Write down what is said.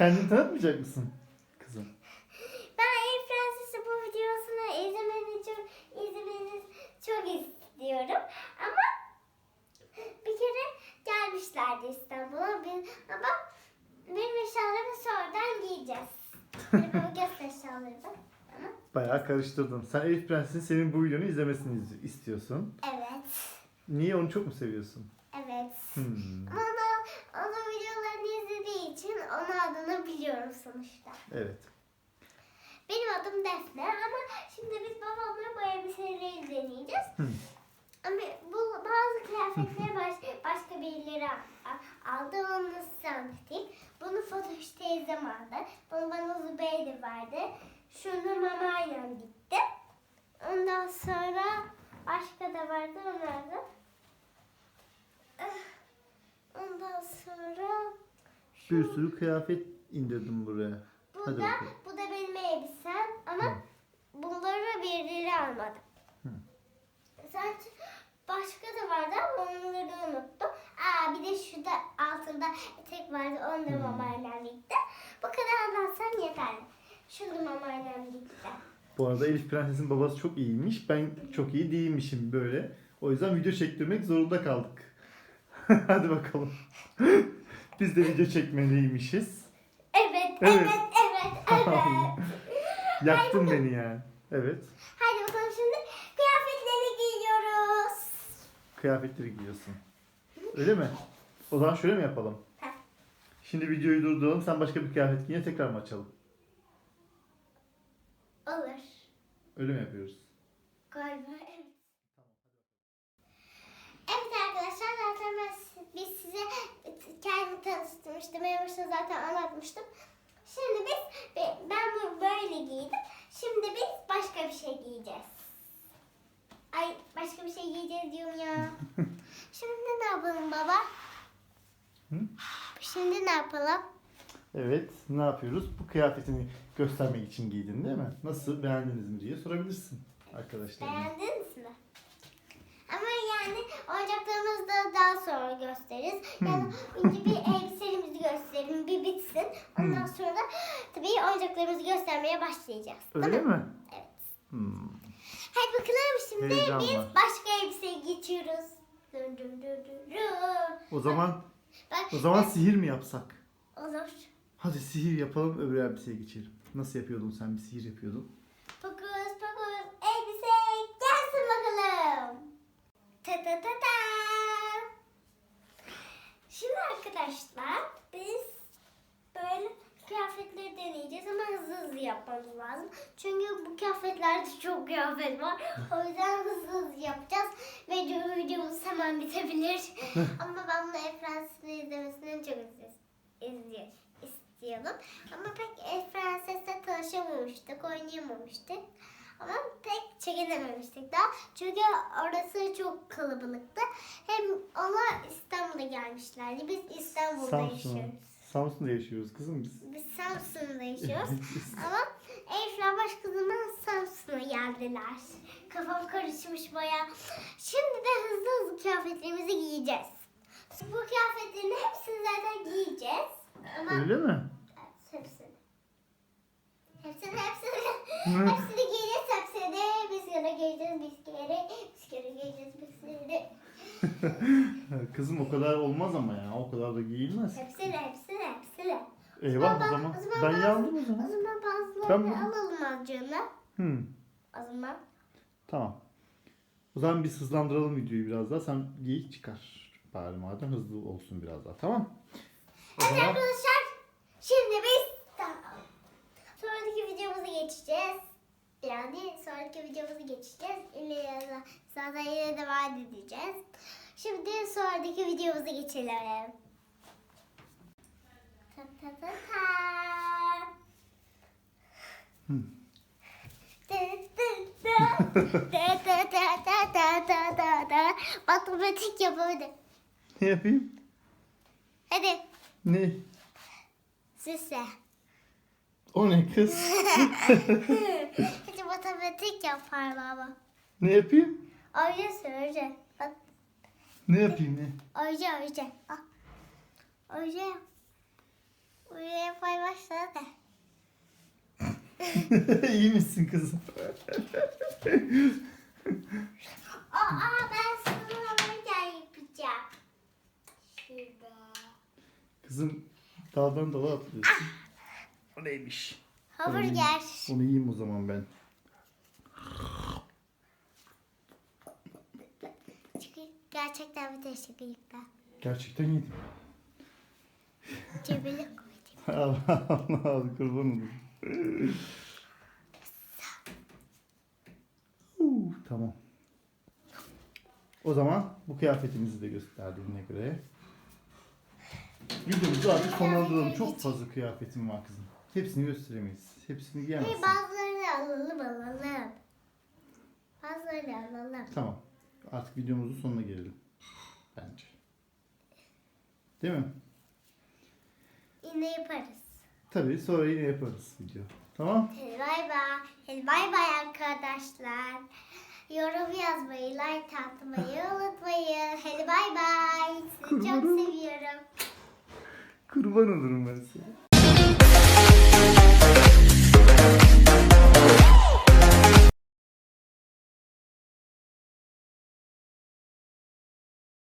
Kendini tanıtmayacak mısın kızım? Ben Elif Prenses'i bu videosunu izlemeni çok, izlemeniz çok istiyorum. Ama bir kere gelmişlerdi İstanbul'a. Bir, ama benim eşyalarımı sonradan giyeceğiz. Hadi bana göster eşyalarımı. Bayağı karıştırdın. Sen Elif Prenses'in senin bu videonu izlemesini iz- istiyorsun. evet. Niye onu çok mu seviyorsun? Evet. Hmm, Ama adını biliyorum sonuçta. Evet. Benim adım Defne ama şimdi biz babamla bu elbiseleri deneyeceğiz. Hı. Ama bu bazı kıyafetleri baş, başka birileri aldı. Onu anlatayım. Bunu Fatoş teyzem aldı. Bunu bana Zübeyir de verdi. Şunu mamayla gitti. Ondan sonra başka da vardı onlar da. Ah, Ondan sonra Bir sürü kıyafet indirdim buraya. bu Hadi da bakalım. bu da benim elbisem ama Hı. bunları birileri almadı. Hı. Başka da vardı ama onları unuttum. Aa bir de şurada altında etek vardı onu da mamayla gitti. Bu kadar anlatsam yeter. Şunu mamayla gitti. Bu arada Elif Prenses'in babası çok iyiymiş. Ben çok iyi değilmişim böyle. O yüzden video çektirmek zorunda kaldık. Hadi bakalım. Biz de video çekmeliymişiz. Evet, Evet. evet. Yaktın beni yani. Evet. Hadi bakalım şimdi kıyafetleri giyiyoruz. Kıyafetleri giyiyorsun. Öyle mi? O zaman şöyle mi yapalım? Heh. Şimdi videoyu durduralım. Sen başka bir kıyafet giyin. Tekrar mı açalım? Olur. Öyle mi yapıyoruz? Galiba evet. Evet arkadaşlar zaten ben biz size kendimi tanıştırmıştım. En başta zaten anlatmıştım. Şimdi biz be- ben bu böyle giydim. Şimdi biz başka bir şey giyeceğiz. Ay başka bir şey giyeceğiz diyorum ya. Şimdi ne yapalım baba? Hı? Şimdi ne yapalım? Evet. Ne yapıyoruz? Bu kıyafetini göstermek için giydin değil mi? Nasıl? Beğendiniz mi diye sorabilirsin arkadaşlarına. Beğendiniz mi? Yani oyuncaklarımızı da daha sonra gösteririz. Yani önce bir elbiselerimizi gösterelim, bir bitsin. Ondan Hmm. sonra tabii oyuncaklarımızı göstermeye başlayacağız. Öyle Tamam. mi? Evet. Hmm. Hadi bakalım şimdi Heyecan biz başka elbiseye geçiyoruz. Dun dun. O zaman Bak, o zaman sihir mi yapsak? olur. Hadi sihir yapalım öbür elbiseye geçelim. Nasıl yapıyordun sen bir sihir yapıyordun? Fokus fokus elbise gelsin bakalım. Ta ta ta ta. Şimdi arkadaşlar biz böyle kıyafetleri deneyeceğiz ama hızlı hızlı yapmamız lazım. Çünkü bu kıyafetlerde çok kıyafet var. O yüzden hızlı hızlı yapacağız. Ve videomuz hemen bitebilir. ama ben bunu Efrenses'in izlemesini çok izliyor, istiyordum. Ama pek Efrenses'le tanışamamıştık, oynayamamıştık. Ama pek çekinememiştik daha. Çünkü orası çok kalabalıktı. Hem onlar İstanbul'a gelmişlerdi. Biz İstanbul'da Samsun'a. yaşıyoruz. Samsun'da yaşıyoruz kızım biz. Biz Samsun'da yaşıyoruz. Ama Elif'le başka zaman Samsun'a geldiler. Kafam karışmış baya. Şimdi de hızlı hızlı kıyafetlerimizi giyeceğiz. Bu kıyafetlerin hepsini zaten giyeceğiz. Ama Öyle mi? Hepsini. Hepsini, hepsini. hepsini. Kere giyeceğiz, biz kere. Biz kere giyeceğiz, biz kere. Kızım o kadar olmaz ama ya. O kadar da giyilmez. Hepsini, hepsini, hepsini. Eyvah o zaman. o zaman Ben yandım o O zaman. zaman Ben bazılarını bu- alalım azıcığına. Hmm. O zaman. Tamam. O zaman biz hızlandıralım videoyu biraz daha. Sen giy çıkar. Bari madem hızlı olsun biraz daha. Tamam. O Evet zaman arkadaşlar. Şimdi biz tamam. Sonraki videomuza geçeceğiz. Yani sonraki videomuza geçeceğiz. İleride zaten yine devam edeceğiz. Şimdi sonraki videomuza geçelim. Ta ta ta ta. Ta. Matematik yapamadım. ne yapayım? Hadi Ne? süsle. O ne kız? Yapar baba. ne yapayım? Oje söyle. Bak Ne yapayım ne? oje oje. Oje. Uyuya yapay başladı. İyi misin kızım? Aa ben sana hamburger yapacağım. Şurada. Kızım daldan dala atlıyorsun. O neymiş? Hamburger. Onu yiyeyim o zaman ben. Çünkü gerçekten bir teşekkürlükler. Gerçekten yedim. Cebine koydum. Allah Allah kurban olayım. Uu, tamam. O zaman bu kıyafetimizi de gösterdiğine göre videomuzu artık sonlandıralım. Çok fazla kıyafetim var kızım. Hepsini gösteremeyiz. Hepsini giyemezsin. bazılarını alalım alalım. Bazılarını alalım. Tamam. Artık videomuzun sonuna gelelim. Bence. Değil mi? Yine yaparız. Tabii sonra yine yaparız video. Tamam? Bay bay. Bay bay arkadaşlar. Yorum yazmayı, like atmayı unutmayın. Hadi bay bay. Sizi çok Kurbanım. seviyorum. Kurban olurum ben sana.